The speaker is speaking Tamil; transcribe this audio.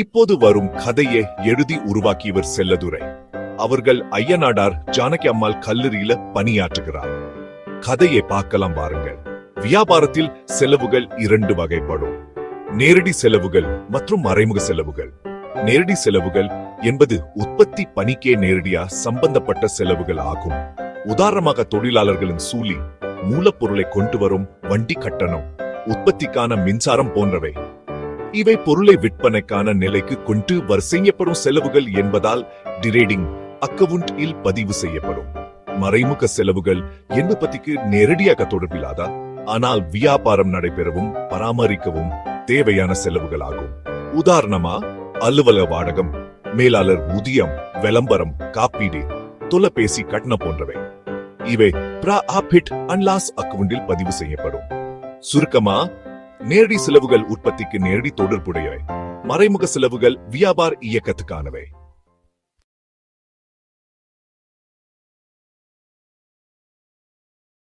இப்போது வரும் கதையை எழுதி உருவாக்கியவர் செல்லதுரை. அவர்கள் ஐயனாடார் ஜானகி அம்மாள் கல்லூரியில பணியாற்றுகிறார். கதையை பார்க்கலாம் பாருங்கள் வியாபாரத்தில் செலவுகள் இரண்டு வகைப்படும். நேரடி செலவுகள் மற்றும் மறைமுக செலவுகள். நேரடி செலவுகள் என்பது உற்பத்தி பணிக்கே நேரடியா சம்பந்தப்பட்ட செலவுகள் ஆகும். உதாரணமாக தொழிலாளர்களின் சூழி மூலப்பொருளை கொண்டு வரும் வண்டி கட்டணம் உற்பத்திக்கான மின்சாரம் போன்றவை. இவை பொருளை விற்பனைக்கான நிலைக்கு கொண்டு வர் செய்யப்படும் செலவுகள் என்பதால் டிரேடிங் அக்கவுண்ட் இல் பதிவு செய்யப்படும். மறைமுக செலவுகள் என்பதற்கு நேரடியாக தொடர்பில்லாதா? ஆனால் வியாபாரம் நடைபெறவும் பராமரிக்கவும் தேவையான செலவுகளாகும். உதாரணமா அலுவலக வாடகம் மேலாளர் ஊதியம் விளம்பரம் காப்பீடு தொலைபேசி கட்டணம் போன்றவை. இவை ப்ராஃபிட் அண்ட் லாஸ் அக்கவுண்டில் பதிவு செய்யப்படும். சுருக்கமா நேரடி செலவுகள் உற்பத்திக்கு நேரடி தொடர்புடையவை. மறைமுக செலவுகள் வியாபார இயக்கத்துக்கானவை.